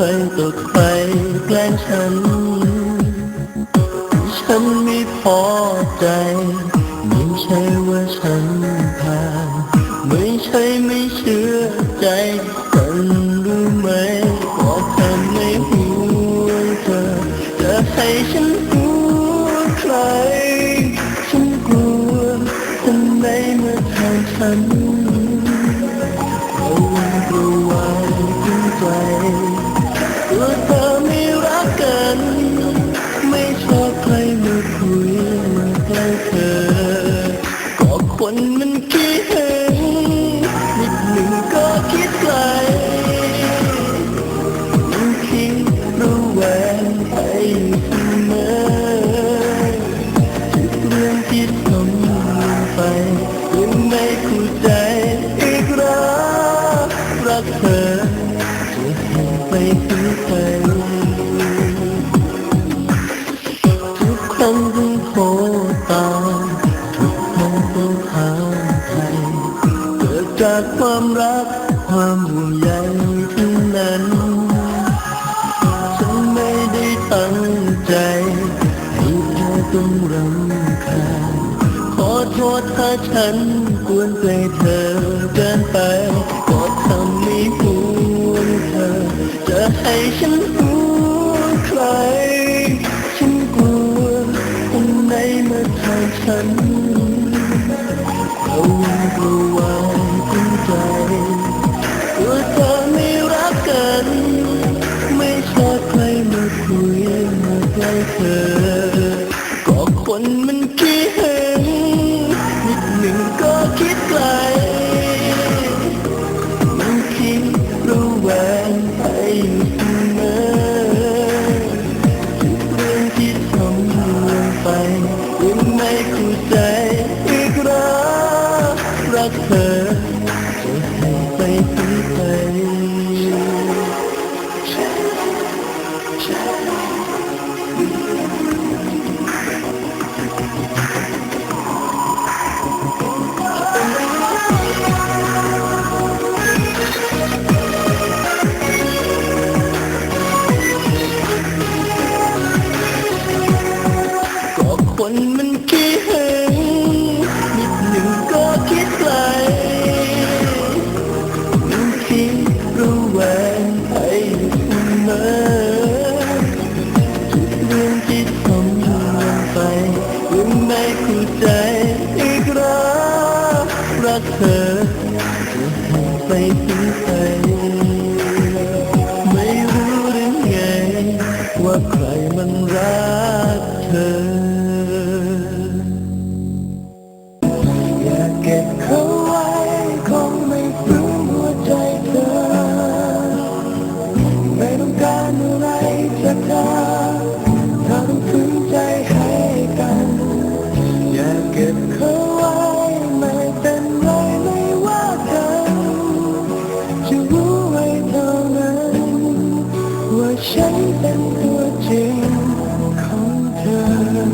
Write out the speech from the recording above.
รต่อใครแกล้งฉัน ฉันไม่พอใจ ไม่ใช่ว่าฉันผ่านไม่ใช่ไม่เชื่อใจกันรู้ไหมบอกเธอไม่ห่วงเธอจะให้ฉัน เธอ ก็คนมันขี้หึงนิดหนึ่งก็คิดไกล มันคิดระแวงไปเสมอทุกเรื่องที่ทำลงไปยังไม่เข้าใจอีกรักรักเธอ ฉันกวนใจเธอเกินไปก็ทำไม่พูนเธอ จะให้ฉันรู้ใคร ฉันกลัวคนไหนมาทางฉันเอาวันกลัวไว้ถึงใจ กเธอจะให้ไปก็คนมัน มอทุกเรื่องที่ทำลงไปลืมไม่เข้าใจอีกรักรักเธอจะให้ไปถึงใคร